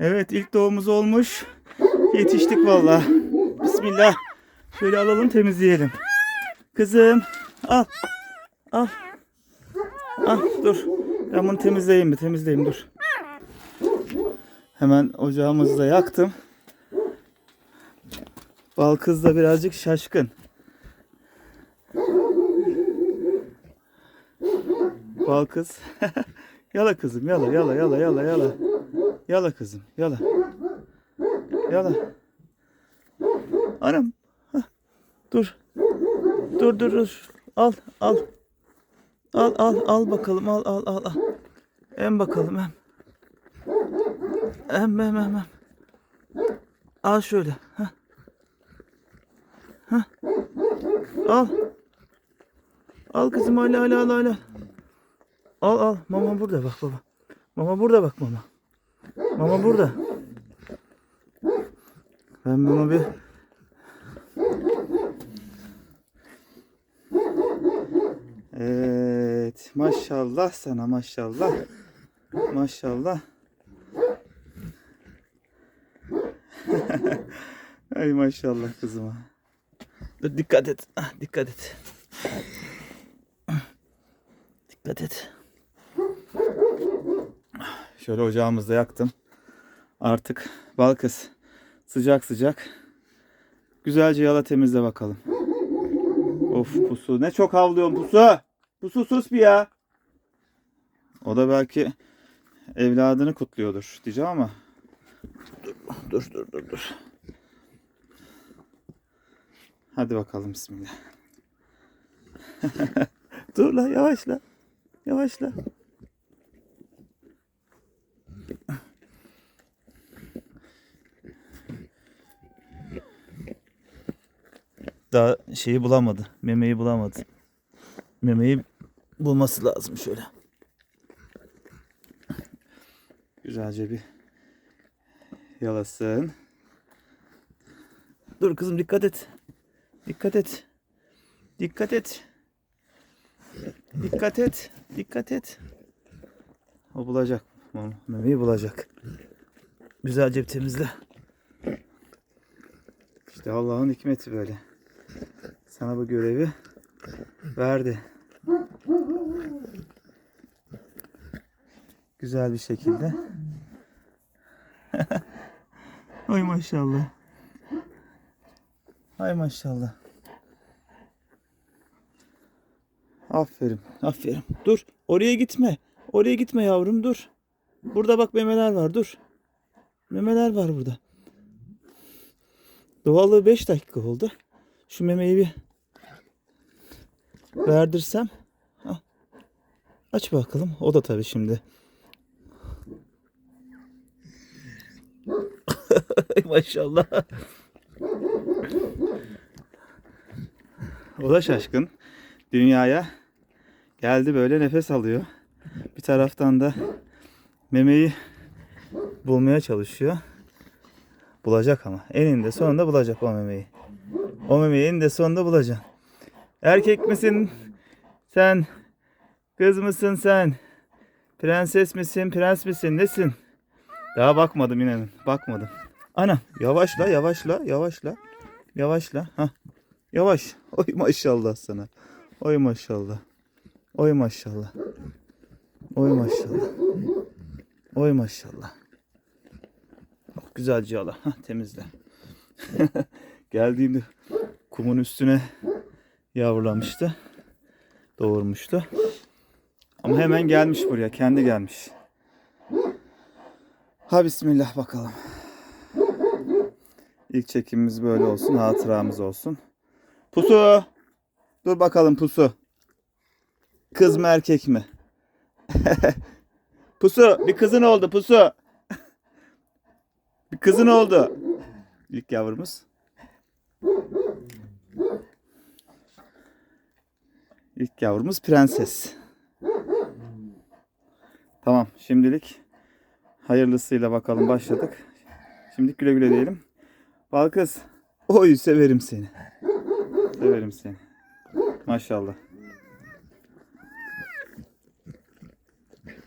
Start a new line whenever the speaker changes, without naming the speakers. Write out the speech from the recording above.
Evet ilk doğumuz olmuş. Yetiştik valla. Bismillah. Şöyle alalım temizleyelim. Kızım al. Al. Al dur. Ben bunu temizleyeyim mi? Temizleyeyim dur. Hemen ocağımızı da yaktım. Bal kız da birazcık şaşkın. Bal kız. yala kızım yala yala yala yala yala. Yala kızım yala. Yala. Anam. Hah. Dur. Dur dur dur. Al al. Al al al bakalım al al al al. Em bakalım em. Em em em em. Al şöyle. Hah. Hah. Al. Al kızım al al al al. Al al. Mama burada bak baba. Mama burada bak mama. Mama burada. Ben bunu bir Evet. Maşallah sana maşallah. Maşallah. Ay maşallah kızıma. Dur dikkat et. Ah, dikkat et. Dikkat et. Şöyle ocağımızda yaktım. Artık bal kız sıcak sıcak. Güzelce yala temizle bakalım. Of pusu. Ne çok havlıyorsun pusu. Pusu sus bir ya. O da belki evladını kutluyordur diyeceğim ama. Dur dur dur dur. dur. Hadi bakalım bismillah. dur la yavaşla. Yavaşla. Daha şeyi bulamadı. Memeyi bulamadı. Memeyi bulması lazım şöyle. Güzelce bir yalasın. Dur kızım dikkat et. Dikkat et. Dikkat et. Dikkat et. Dikkat et. O bulacak. Mem- Memeyi bulacak. Güzelce temizle. İşte Allah'ın hikmeti böyle. Sana bu görevi verdi. Güzel bir şekilde. Ay maşallah. Ay maşallah. Aferin, aferin. Dur, oraya gitme. Oraya gitme yavrum, dur. Burada bak memeler var, dur. Memeler var burada. Doğalı 5 dakika oldu. Şu memeyi bir verdirsem. Aç bakalım. O da tabii şimdi. Maşallah. O da şaşkın. Dünyaya geldi böyle nefes alıyor. Bir taraftan da memeyi bulmaya çalışıyor. Bulacak ama. Eninde sonunda bulacak o memeyi. O memeyi eninde sonunda bulacaksın. Erkek misin sen? Kız mısın sen? Prenses misin? Prens misin? Nesin? Daha bakmadım inanın. Bakmadım. Ana yavaşla yavaşla yavaşla. Yavaşla. Ha. Yavaş. Oy maşallah sana. Oy maşallah. Oy maşallah. Oy maşallah. Oy maşallah. Oh, güzelce. Hah, temizle. Geldiğimde kumun üstüne yavrulamıştı. Doğurmuştu. Ama hemen gelmiş buraya. Kendi gelmiş. Ha bismillah bakalım. İlk çekimimiz böyle olsun. Hatıramız olsun. Pusu. Dur bakalım pusu. Kız mı erkek mi? pusu. Bir kızın oldu pusu. bir kızın oldu. İlk yavrumuz. İlk yavrumuz prenses. Tamam şimdilik hayırlısıyla bakalım başladık. Şimdilik güle güle diyelim. Balkız. Oy severim seni. Severim seni. Maşallah.